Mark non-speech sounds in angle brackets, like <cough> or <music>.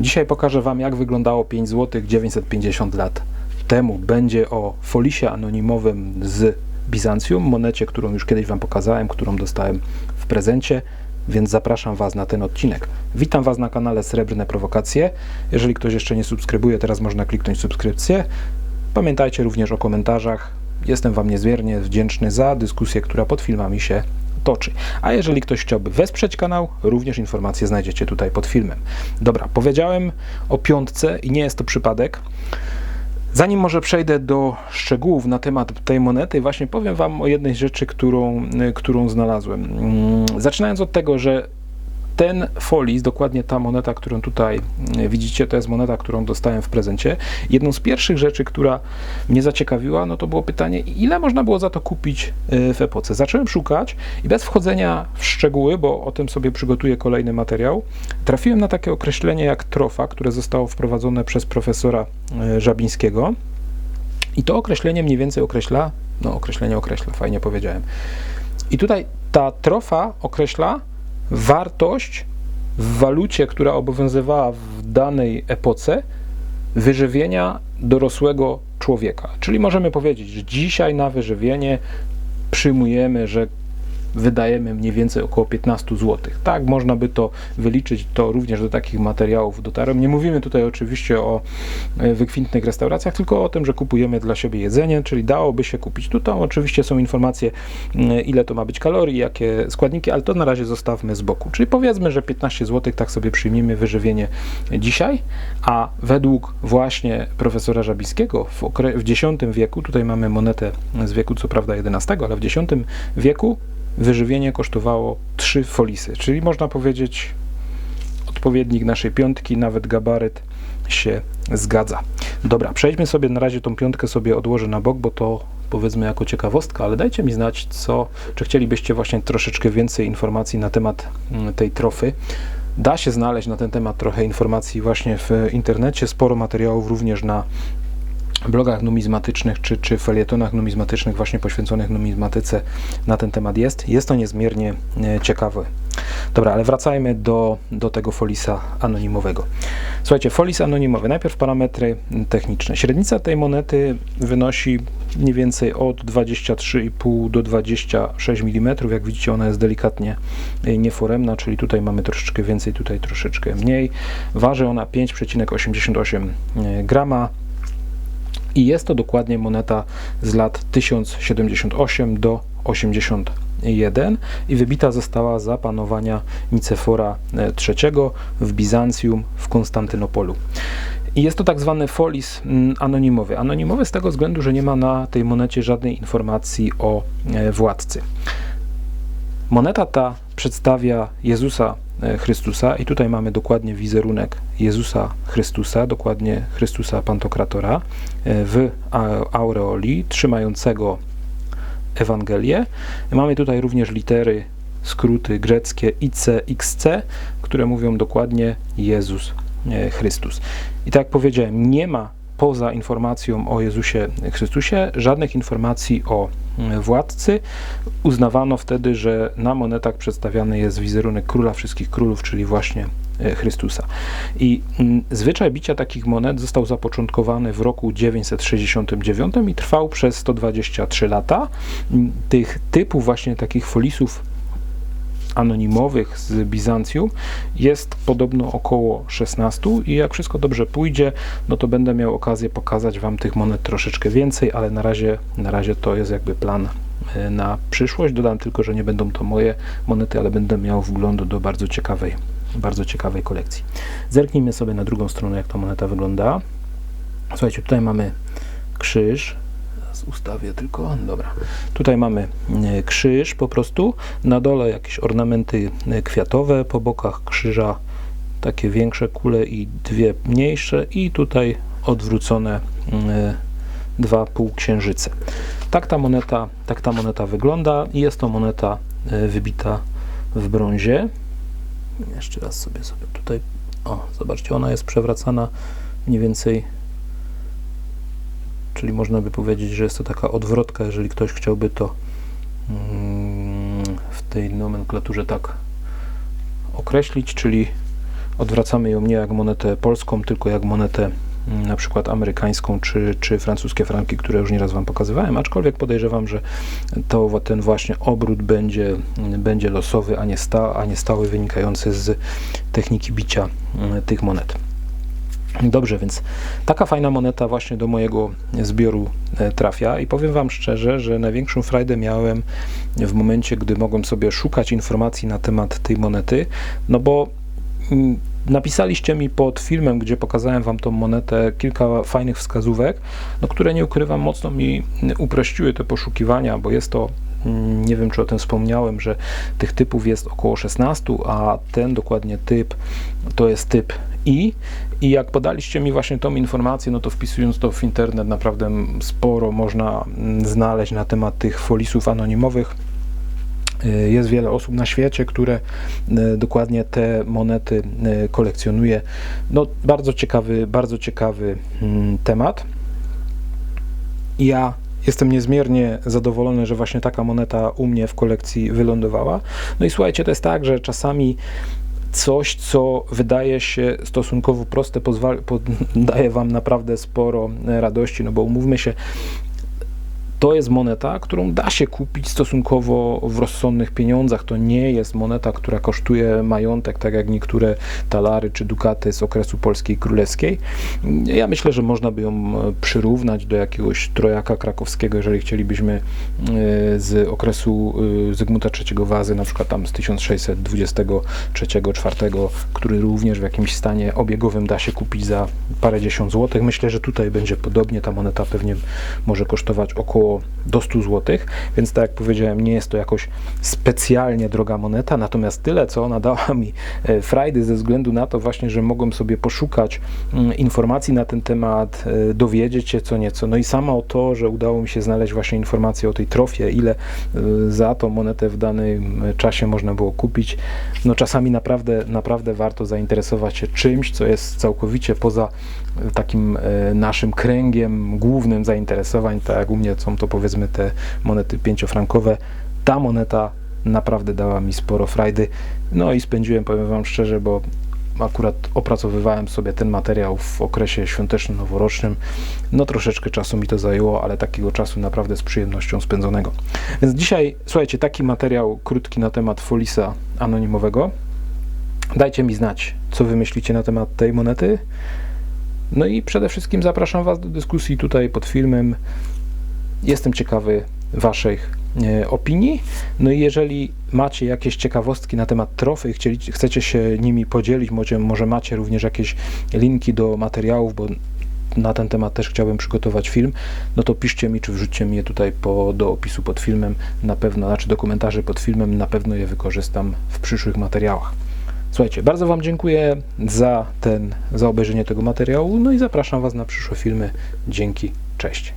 Dzisiaj pokażę Wam, jak wyglądało 5 zł 950 lat temu. Będzie o folisie anonimowym z Bizancjum, monecie, którą już kiedyś Wam pokazałem, którą dostałem w prezencie, więc zapraszam Was na ten odcinek. Witam Was na kanale Srebrne Prowokacje. Jeżeli ktoś jeszcze nie subskrybuje, teraz można kliknąć subskrypcję. Pamiętajcie również o komentarzach. Jestem Wam niezmiernie wdzięczny za dyskusję, która pod filmami się toczy. A jeżeli ktoś chciałby wesprzeć kanał, również informacje znajdziecie tutaj pod filmem. Dobra, powiedziałem o piątce i nie jest to przypadek. Zanim może przejdę do szczegółów na temat tej monety, właśnie powiem Wam o jednej rzeczy, którą, którą znalazłem. Mm, Zaczynając od tego, że ten folis, dokładnie ta moneta, którą tutaj e, widzicie, to jest moneta, którą dostałem w prezencie. Jedną z pierwszych rzeczy, która mnie zaciekawiła, no to było pytanie, ile można było za to kupić e, w epoce. Zacząłem szukać i bez wchodzenia w szczegóły, bo o tym sobie przygotuję kolejny materiał, trafiłem na takie określenie jak trofa, które zostało wprowadzone przez profesora e, Żabińskiego. I to określenie mniej więcej określa, no określenie określa, fajnie powiedziałem. I tutaj ta trofa określa, wartość w walucie, która obowiązywała w danej epoce, wyżywienia dorosłego człowieka. Czyli możemy powiedzieć, że dzisiaj na wyżywienie przyjmujemy, że wydajemy mniej więcej około 15 zł. Tak, można by to wyliczyć, to również do takich materiałów dotarłem. Nie mówimy tutaj oczywiście o e, wykwintnych restauracjach, tylko o tym, że kupujemy dla siebie jedzenie, czyli dałoby się kupić. Tutaj oczywiście są informacje, ile to ma być kalorii, jakie składniki, ale to na razie zostawmy z boku. Czyli powiedzmy, że 15 zł, tak sobie przyjmiemy wyżywienie dzisiaj, a według właśnie profesora Żabiskiego w, w X wieku, tutaj mamy monetę z wieku co prawda XI, ale w X wieku wyżywienie kosztowało 3 folisy, czyli można powiedzieć odpowiednik naszej piątki, nawet gabaryt się zgadza. Dobra, przejdźmy sobie na razie tą piątkę sobie odłożę na bok, bo to powiedzmy jako ciekawostka, ale dajcie mi znać, co, czy chcielibyście właśnie troszeczkę więcej informacji na temat mm, tej trofy. Da się znaleźć na ten temat trochę informacji właśnie w internecie, sporo materiałów również na blogach numizmatycznych czy, czy felietonach numizmatycznych właśnie poświęconych numizmatyce na ten temat jest. Jest to niezmiernie e, ciekawe. Dobra, ale wracajmy do, do tego folisa anonimowego. Słuchajcie, folis anonimowy. Najpierw parametry techniczne. Średnica tej monety wynosi mniej więcej od 23,5 do 26 mm. Jak widzicie, ona jest delikatnie e, nieforemna, czyli tutaj mamy troszeczkę więcej, tutaj troszeczkę mniej. Waży ona 5,88 e, grama. I jest to dokładnie moneta z lat 1078 do 81 i wybita została za panowania Nicefora III w Bizancjum w Konstantynopolu. I jest to tak zwany folis mm, anonimowy. Anonimowy z tego względu, że nie ma na tej monecie żadnej informacji o e, władcy. Moneta ta przedstawia Jezusa E, Chrystusa i tutaj mamy dokładnie wizerunek Jezusa Chrystusa, dokładnie Chrystusa Pantokratora e, w aureoli, trzymającego Ewangelię. Mamy tutaj również litery, skróty greckie IC, XC, które mówią dokładnie Jezus e, Chrystus. I tak jak powiedziałem, nie ma poza informacją o Jezusie Chrystusie żadnych informacji o władcy. Uznawano wtedy, że na monetach przedstawiany jest wizerunek króla wszystkich królów, czyli właśnie e, Chrystusa. I mm, zwyczaj bicia takich monet został zapoczątkowany w roku 969 i trwał przez 123 lata. Mm, tych typów właśnie takich folisów anonimowych z Bizancjum jest podobno około 16 i jak wszystko dobrze pójdzie, no to będę miał okazję pokazać Wam tych monet troszeczkę więcej, ale na razie, na razie to jest jakby plan e, na przyszłość. Dodam tylko, że nie będą to moje monety, ale będę miał wgląd do bardzo ciekawej, bardzo ciekawej kolekcji. Zerknijmy sobie na drugą stronę, jak ta moneta wygląda. Słuchajcie, tutaj mamy krzyż, ustawię tylko, dobra. Tutaj mamy e, krzyż po prostu, na dole jakieś ornamenty e, kwiatowe, po bokach krzyża takie większe kule i dwie mniejsze i tutaj odwrócone e, dwa półksiężyce. Tak ta moneta, tak ta moneta wygląda i jest to moneta wybita w brązie. Jeszcze raz sobie sobie tutaj, o zobaczcie, ona jest przewracana mniej więcej czyli można by powiedzieć, że jest to taka odwrotka, jeżeli ktoś chciałby to mm, w tej nomenklaturze tak określić, czyli odwracamy ją nie jak monetę polską, tylko jak monetę mm, na przykład amerykańską czy, czy francuskie franki, które już nieraz Wam pokazywałem, aczkolwiek podejrzewam, że to, ten właśnie obrót będzie, będzie losowy, a nie, sta, a nie stały, wynikający z techniki bicia mm, tych monet. Dobrze, więc taka fajna moneta właśnie do mojego zbioru e, trafia. I powiem Wam szczerze, że największą frajdę miałem w momencie, gdy mogłem sobie szukać informacji na temat tej monety, no bo mm, napisaliście mi pod filmem, gdzie pokazałem Wam tą monetę, kilka fajnych wskazówek, no, które nie ukrywam, mocno mi uprościły te poszukiwania, bo jest to mm, nie wiem, czy o tym wspomniałem, że tych typów jest około 16, a ten dokładnie typ to jest typ I. I jak podaliście mi właśnie tą informację, no to wpisując to w internet, naprawdę sporo można mm, znaleźć na temat tych folisów anonimowych. Y, jest wiele osób na świecie, które y, dokładnie te monety y, kolekcjonuje. No, bardzo ciekawy, bardzo ciekawy mm, temat. Ja jestem niezmiernie zadowolony, że właśnie taka moneta u mnie w kolekcji wylądowała. No i słuchajcie, to jest tak, że czasami coś, co wydaje się stosunkowo proste, pozwala, <laughs> daje Wam naprawdę sporo radości, no bo umówmy się, to jest moneta, którą da się kupić stosunkowo w rozsądnych pieniądzach. To nie jest moneta, która kosztuje majątek, tak jak niektóre talary czy dukaty z okresu polskiej królewskiej. Ja myślę, że można by ją e, przyrównać do jakiegoś trojaka krakowskiego, jeżeli chcielibyśmy e, z okresu e, Zygmunta III Wazy, na przykład tam z 1623-4, który również w jakimś stanie obiegowym da się kupić za parę dziesiąt złotych. Myślę, że tutaj będzie podobnie. Ta moneta pewnie może kosztować około do 100 zł, więc tak jak powiedziałem, nie jest to jakoś specjalnie droga moneta, natomiast tyle, co ona dała mi e, frajdy ze względu na to właśnie, że mogłem sobie poszukać mm, informacji na ten temat, e, dowiedzieć się co nieco. No i samo to, że udało mi się znaleźć właśnie informację o tej trofie, ile e, za tą monetę w danym czasie można było kupić, no czasami naprawdę, naprawdę warto zainteresować się czymś, co jest całkowicie poza takim naszym kręgiem głównym zainteresowań, tak jak u mnie są to powiedzmy te monety pięciofrankowe. Ta moneta naprawdę dała mi sporo frajdy. No i spędziłem, powiem Wam szczerze, bo akurat opracowywałem sobie ten materiał w okresie świąteczno-noworocznym. No troszeczkę czasu mi to zajęło, ale takiego czasu naprawdę z przyjemnością spędzonego. Więc dzisiaj, słuchajcie, taki materiał krótki na temat Folisa anonimowego. Dajcie mi znać, co wy myślicie na temat tej monety. No i przede wszystkim zapraszam Was do dyskusji tutaj pod filmem. Jestem ciekawy Waszych e, opinii. No i jeżeli macie jakieś ciekawostki na temat trofy i chcecie się nimi podzielić, może, może macie również jakieś linki do materiałów, bo na ten temat też chciałbym przygotować film, no to piszcie mi, czy wrzućcie mi je tutaj po, do opisu pod filmem, na pewno, znaczy do komentarzy pod filmem, na pewno je wykorzystam w przyszłych materiałach. Słuchajcie, bardzo Wam dziękuję za ten, za obejrzenie tego materiału, no i zapraszam Was na przyszłe filmy. Dzięki, cześć.